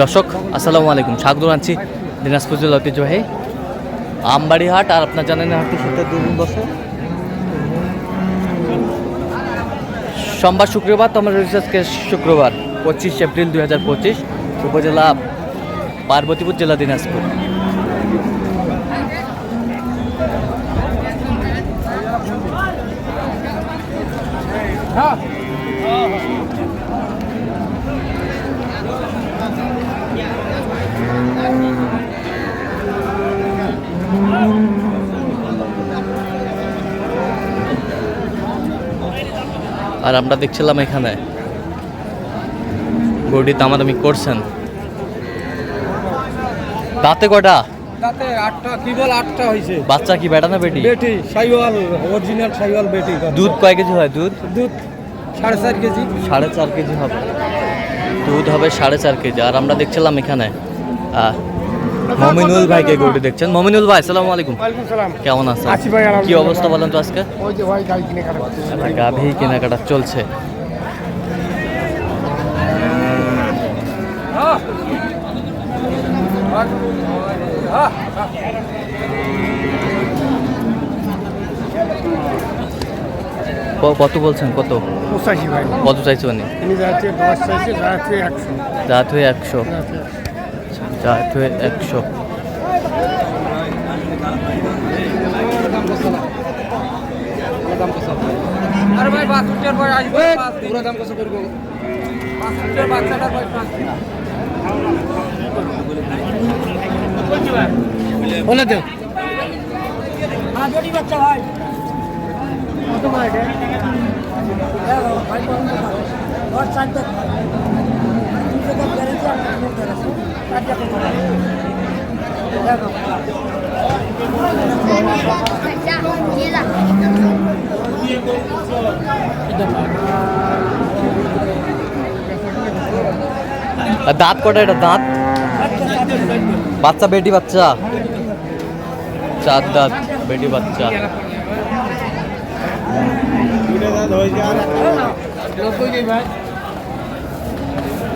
দর্শক, আসসালামু আলাইকুম। স্বাগত জানাচ্ছি দিনাজপুর জেলা ঐতিহ্যবাহী আমবাড়ি হাট আর আপনার জানেন হাটটি শীতের দুদিন বসে। সোমবার শুক্রবার তোমার আজকে শুক্রবার, পঁচিশ এপ্রিল দুই হাজার পঁচিশ, উপজেলা পার্বতীপুর জেলা দিনাজপুর। আর আমরা দেখছিলাম এখানে। গরুটি দামাদামি করছেন। দাঁতে কটা তাতে আটটা কি বল আটটা হয়েছে বাচ্চা কি বেটা না বেটি? বেটি সাইওয়াল অরিজিনাল সাইওয়াল বেটি। দুধ কয় কেজি হয় দুধ? দুধ সাড়ে চার কেজি। সাড়ে চার কেজি হবে। দুধ হবে সাড়ে চার কেজি। আর আমরা দেখছিলাম এখানে মমিনুল ভাইকে গরুটি দেখছেন। মমিনুল ভাই আসসালামু আলাইকুম। কেমন আছেন? কি অবস্থা বলেন তো আজকে? ওই যে ভাই গাড়ি কিনে কাটা গাভী কেনাকাটা চলছে। কত বলছেন? কত? কত চাইছো মানে তিনি যাচ্ছে দশ চাইছে যাচ্ছে একশো। জাত হয়ে একশো জাত হয়ে একশো আরে ভাই। ভাই কত করব বাছুরটার ভাই পাঁচ দিন বলে দে আর দাঁত কটা এটা? দাঁত? বাচ্চা বেটি বাচ্চা? চার দাঁত বেটি বাচ্চা। ভাই।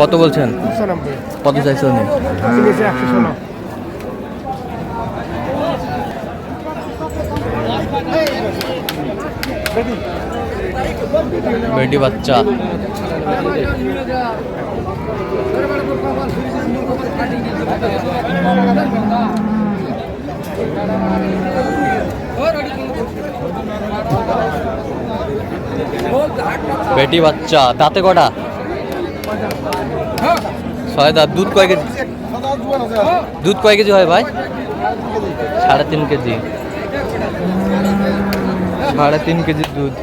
কত বলছেন? কত চাইছেন বেটি বাচ্চা। বেটি বাচ্চা দাঁতে কটা? ছয় দাঁত, দুধ কয় কেজি? দুধ কয় কেজি হয় ভাই? সাড়ে তিন কেজি। সাড়ে তিন কেজি দুধ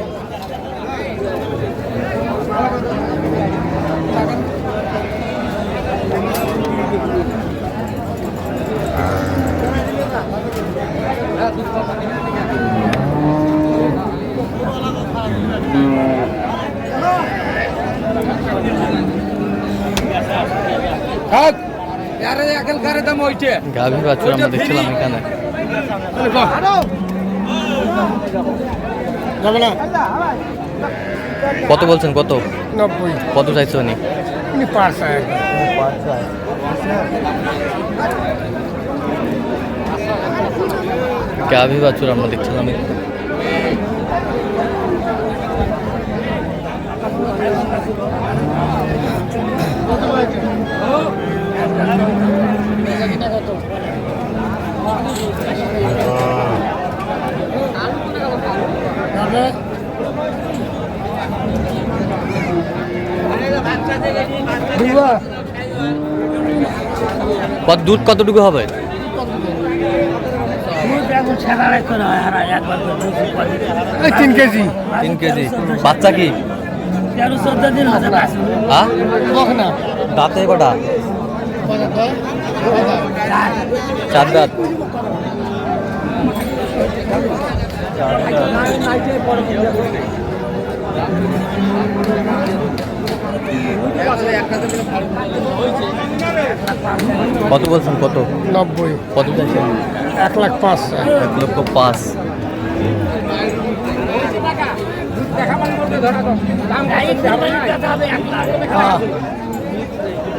থাক বাজারের দাম ওইটে। গাভী বাছুর আমরা দেখছিলাম এখানে। কত বলছেন কত? নব্বই। কত চাইছে উনি? গাভী বাছুর আমরা দেখছিলাম। Oh! কত দুধ কতটুকু হবে। তিন কেজি। তিন কেজি। বাচ্চা কি? তেরো চোদ্দ দিন হতে পারে হ্যাঁ দাঁতে কটা? চার দাঁত কত বলছেন কত নব্বই কত চাইছেন এক লাখ পাঁচ এক লক্ষ পাঁচ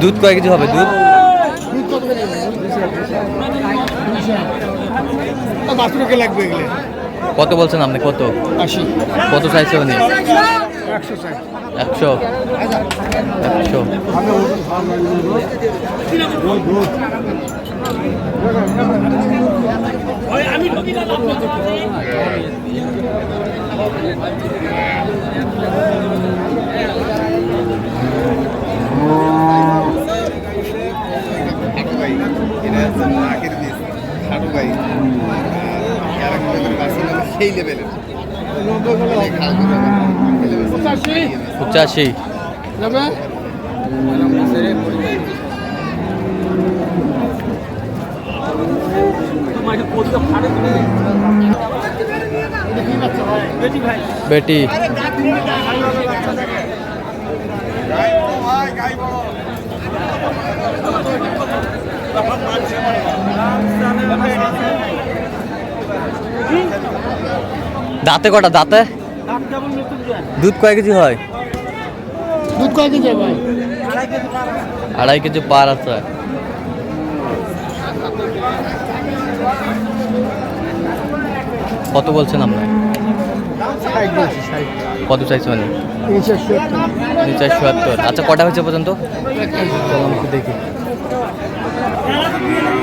দুধ কয় কেজি হবে দুধ? লাগবে কত বলছেন আপনি? কত? আশি। কত চাইছে উনি? একশো একশো। একশো ভাই এটা হচ্ছে নাকের বীজ খাটু ভাই আর একজনের বাসি নামে সেই লেভেলের পঁচাশি। বেটি। দাঁতে কটা দাঁতে? দুধ কয় কেজি হয়? দুধ কয় কেজি ভাই? আড়াই কেজি পার আছে। কত বলছেন আপনি? ষাট বলছি ষাট কত চাইছে মানে? তিনশো সত্তর। আচ্ছা কটা হয়েছে পর্যন্ত? দেখি।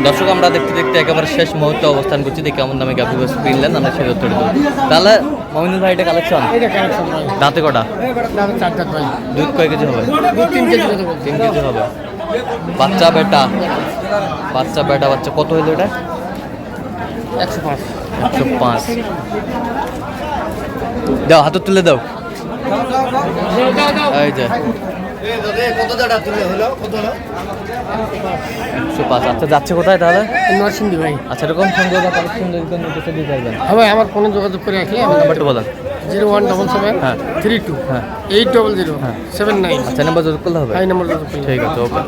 দর্শক আমরা দেখতে দেখতে একেবারে শেষ মুহূর্তে অবস্থান করছি। দেখি কেমন দামে গ্যাপি বাস কিনলেন আমরা সেই উত্তর দেবো। তাহলে মমিনুল ভাই এটা কালেকশন দাঁতে কটা? দুধ কয় কেজি হবে? তিন কেজি তিন কেজি হবে। বাচ্চা বেটা? বাচ্চা বেটা বাচ্চা। কত হইল এটা? একশো পাঁচ। একশো পাঁচ। দাও হাতে তুলে দাও। এই যে। একশো পাঁচ আচ্ছা যাচ্ছে কোথায় তাহলে? নরসিংদী ভাই। আচ্ছা এরকম নিতে দিয়ে যাবেন। হ্যাঁ ভাই আমার ফোনে যোগাযোগ করে নাম্বারটা বলেন। জিরো ওয়ান ডবল সেভেন হ্যাঁ। থ্রি টু হ্যাঁ। Eight double zero seven nine. আচ্ছা নাম্বার করলে হবে। এই নম্বর যোগাযোগ করলে ঠিক আছে ওকে